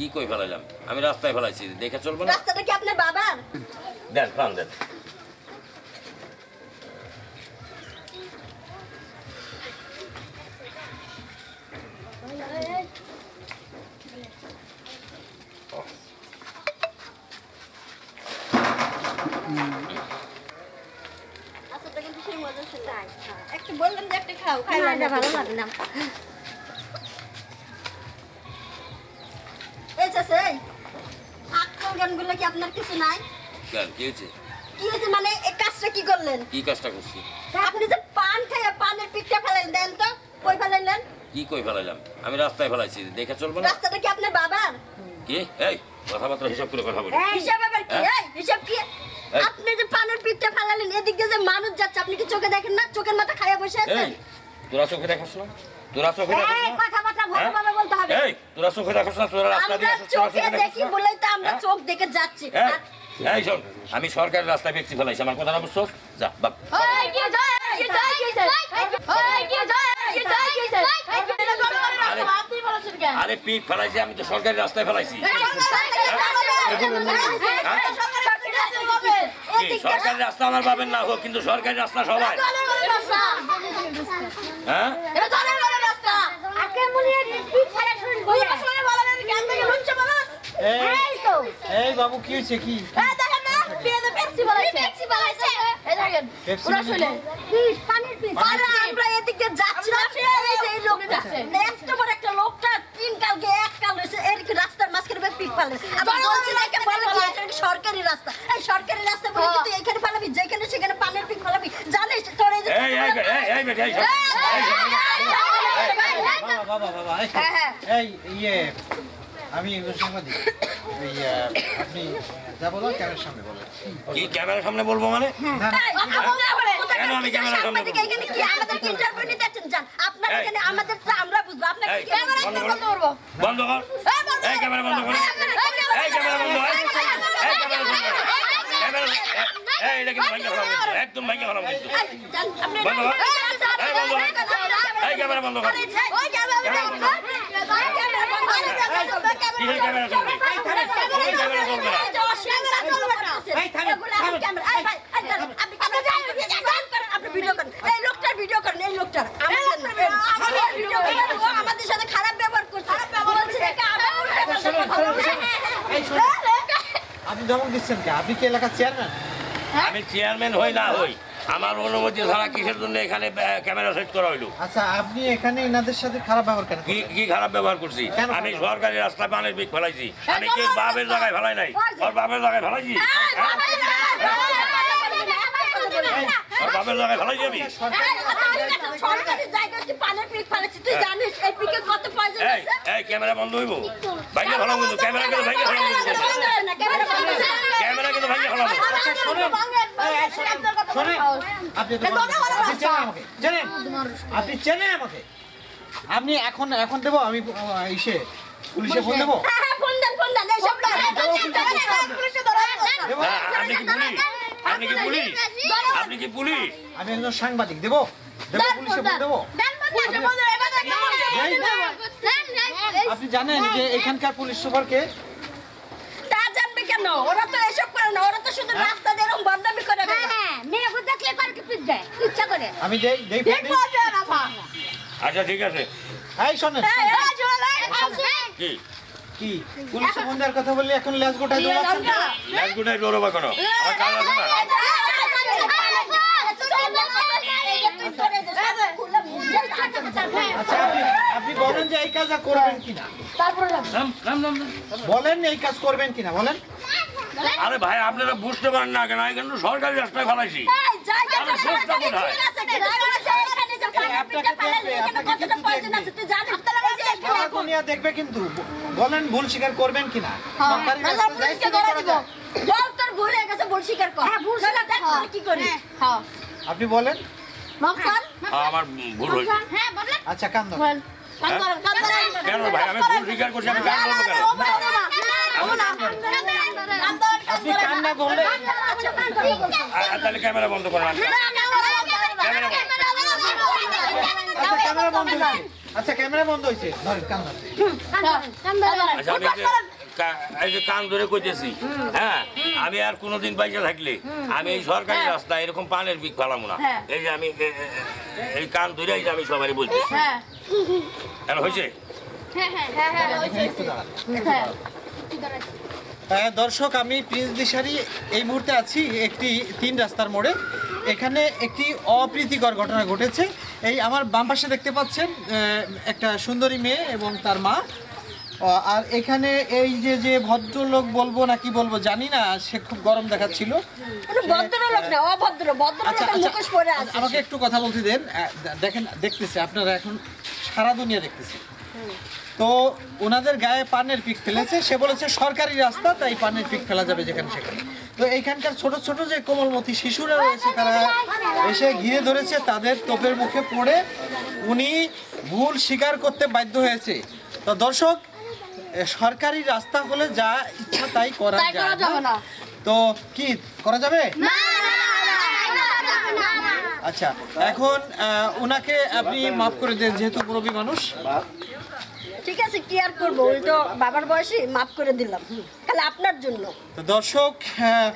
কি কই ফেলাইলাম? আমি রাস্তায় ফেলাইছি দেখে চলবো না? রাস্তাটা কি আপনার বাবার? দেন প্রাণ দেন। আচ্ছা একটু বললাম যে একটা খাও খাই না ভালো লাগে না। গানগুলো কি আপনার কিছু নাই? কেন কি হয়েছে? কি হয়েছে মানে এই কাজটা কি করলেন? কি কাজটা করছি? আপনি যে পান খাইয়া পানের পিঠটা ফেলাইলেন দেন তো কই ফেলাইলেন? কি কই ফেলাইলাম? আমি রাস্তায় ফেলাইছি দেখে চলবো না? রাস্তাটা কি আপনার বাবার? কি? এই কথাবার্তা হিসাব করে কথা বলি। হিসাব আবার কি? হ্যাঁ? এই হিসাব কি? আপনি যে পানের পিঠটা ফেলালেন এদিক দিয়ে যে মানুষ যাচ্ছে আপনি কি চোখে দেখেন না? চোখের মাথা খাইয়া বসে আছেন? তোরা চোখে দেখাস না? তোরা চোখে এই কথাবার্তা হ্যাঁ? ভালোভাবে বলতে হবে এই তোরা চোখে দেখাস না তোরা রাস্তা দিয়ে আমরা তোরা চোখে চোখে দেখি বলেই তো আমরা হ্যাঁ? চোখ দেখে যাচ্ছি এই, শোন আমি সরকারি রাস্তায় ব্যক্তি ফেলাইছি আমার কথা কথাটা বুঝছস যা বাপ ওই কি কি কি কি কি কি আরে পিক ফেলাইছি আমি তো সরকারি রাস্তায় ফেলাইছি সরকারি রাস্তা আমার পাবেন না হোক কিন্তু সরকারি রাস্তা সবাই হ্যাঁ এই বাবু কি হয়েছে কি পেপসি আমরা এদিকে যাচ্ছিলাম এই যে এই লোকটা এত বড় একটা লোকটা তিন কালকে এক কাল হয়েছে এর কি রাস্তার মাঝখানে ভাবে পিক পালে আবার বলছি না একে বলে কি এটা কি সরকারি রাস্তা এই সরকারি রাস্তা বলে এখানে পালাবি যেখানে সেখানে পানের পিক পালাবি জানিস তোর এই যে এই এই এই এই বেটা এই শোন। বাবা বাবা বাবা এই, হ্যাঁ, হ্যাঁ। এই ইয়ে আমি সাংবাদিক আপনি যা বলার ক্যামেরার সামনে বলেন কি ক্যামেরার সামনে বলব মানে না না এই, আপনারা কোথায় কেন আমি ক্যামেরার সামনে বলব? এখানে কি নিতে যাচ্ছেন? আপনার এখানে আমাদের আমরা বুঝব। আপনাকে ক্যামেরা বন্ধ একদম করো। বন্ধ কর এই, বন্ধ এই করো। ক্যামেরা বন্ধ কর এই, ক্যামেরা বন্ধ কর এই, এই ক্যামেরা বন্ধ কর ক্যামেরা এই এটা কিন্তু ভাঙা হলাম কিন্তু একদম ভাঙা হলাম কিন্তু বন্ধ কর। এই, আচ্ছা, আচ্ছা, এই, বন্ধ কর। এই, এই ক্যামেরা বন্ধ কর ওই ক্যামেরা বন্ধ করো। আপনি ধমক দিচ্ছেন কে? আপনি কি এলাকার চেয়ারম্যান আমি চেয়ারম্যান হই না হই। আমার অনুমতি ছাড়া কিসের জন্য এখানে ক্যামেরা সেট করা হইল? আচ্ছা আপনি এখানে এনাদের সাথে খারাপ ব্যবহার কেন কি কি খারাপ ব্যবহার করছি? আমি সরকারি রাস্তায় পানের বিক ফেলাইছি। আমি কি বাপের জায়গায় ফেলাই নাই? ওর বাপের জায়গায় ফেলাইছি? ওর বাপের জায়গায় ফেলাইছি আমি? সরকারি জায়গায় তুই পানের পিক ফেলেছিস। তুই জানিস এই পিকে কত পয়সা এই এই ক্যামেরা বন্ধ হইব? ভাইকে ফেলাম কিন্তু ক্যামেরা কিন্তু ভাইকে কিন্তু। ক্যামেরা কিন্তু ভাইকে আচ্ছা, শোনেন। এই, এই, শোনেন, শোনেন। আপনি চেনেন আমাকে আপনি চেনেন আমাকে? আপনি এখন এখন দেবো আমি ইসে পুলিশে ফোন দেবো? দেবো হ্যাঁ, আপনি কি পুলিশ? আপনি কি পুলিশ? আপনি কি পুলিশ? আমি একজন সাংবাদিক দেবো? দেবো পুলিশে ফোন দেবো? আপনি জানেন যে এখানকার পুলিশ সুপারকে তা জানবে কেন? ওরা তো এসব করে না ওরা তো শুধু রাস্তা দিয়ে এরকম বদনামি করে বেড়ায়। আমি। আচ্ছা ঠিক আছে। এই শোনেন কি? কি? কথা বললে এখন লেজ গোটায় দৌড়াচ্ছেন লাইট গুটাই ডরবা কেন আমার কাজ আছে না? আচ্ছা আপনি আপনি বলেন যে এই কাজ করবেন কিনা। নাম নাম নাম নাম। বলেন এই কাজ করবেন কিনা বলেন। আরে ভাই আপনারা বুঝতে পারেন না কেন? এখানে তো সরকারি রাস্তায় ফেলাইছি। দুনিয়া দেখবে কিন্তু বলেন ভুল স্বীকার করবেন কিনা রাস্তায় যাই স্বীকার করা যায়। কি করি আপনি বলেন হ্যাঁ, আমার ভুল হয়েছে আচ্ছা কান ধরেন। কেন ভাই আমি ভুল স্বীকার করছি আমি করব কেন আপনি কান না ধরলে আর- আর তাহলে ক্যামেরা বন্ধ। করেন আচ্ছা ক্যামেরা বন্ধ হয়েছে। আচ্ছা ক্যামেরা বন্ধ হয়েছে। কান আচ্ছা কান ধরে কইতেছি হ্যাঁ? আমি আর কোনোদিন বাইচে থাকলে আমি এই সরকারি রাস্তা এরকম পানের বিক ফেলাম না। হ্যাঁ। এই যে আমি এই কান ধরে এই যে আমি সবাই বলতেছি। হ্যাঁ। কেন হয়েছে? এখানে একটু দাঁড়ান। হ্যাঁ, দর্শক আমি প্রিন্স দিশারি। এই মুহূর্তে আছি একটি তিন রাস্তার মোড়ে। এখানে একটি অপ্রীতিকর ঘটনা ঘটেছে। এই আমার বাম পাশে দেখতে পাচ্ছেন একটা সুন্দরী মেয়ে এবং তার মা। আর এখানে এই যে যে ভদ্রলোক বলব না কি বলব জানি না সে খুব গরম দেখাচ্ছিল। আচ্ছা আচ্ছা। আছে আমাকে একটু কথা বলতে দেন। দেখেন দেখতেছে। আপনারা এখন সারা দুনিয়া দেখতেছে তো ওনাদের গায়ে পানের পিক ফেলেছে। সে বলেছে সরকারি রাস্তা তাই পানের পিক ফেলা যাবে যেখানে সেখানে। তো এইখানকার ছোট ছোট যে কোমলমতি শিশুরা রয়েছে তারা এসে ঘিরে ধরেছে তাদের তোপের মুখে পড়ে উনি ভুল স্বীকার করতে বাধ্য হয়েছে। তো দর্শক সরকারি রাস্তা হলে যা ইচ্ছা তাই করা যায় যাবে। না। তো কি করা যাবে? আচ্ছা এখন ওনাকে আপনি মাফ করে দেন যেহেতু মুরব্বী মানুষ। ঠিক আছে কি আর করব? উল্টো বাবার বয়সে মাফ করে দিলাম। খালি আপনার জন্য। তো দর্শক আহ,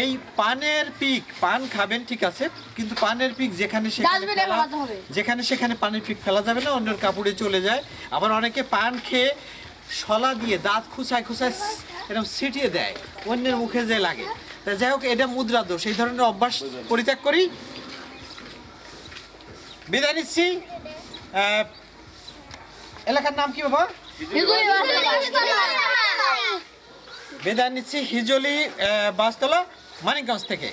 এই পানের পিক পান খাবেন ঠিক আছে কিন্তু পানের পিক যেখানে সেখানে যেখানে সেখানে পানের পিক ফেলা যাবে না অন্যের কাপড়ে চলে যায়। আবার অনেকে পান খেয়ে শলা দিয়ে দাঁত খুঁচায় খুঁচায় এরকম ছিটিয়ে দেয় অন্যের মুখে যে লাগে। তা যাই হোক এটা মুদ্রা দোষ এই ধরনের অভ্যাস পরিত্যাগ করি। বিদায় নিচ্ছি। এলাকার নাম কি বাবা? বিদায় নিচ্ছি হিজলি বাসতলা মানিকগঞ্জ থেকে।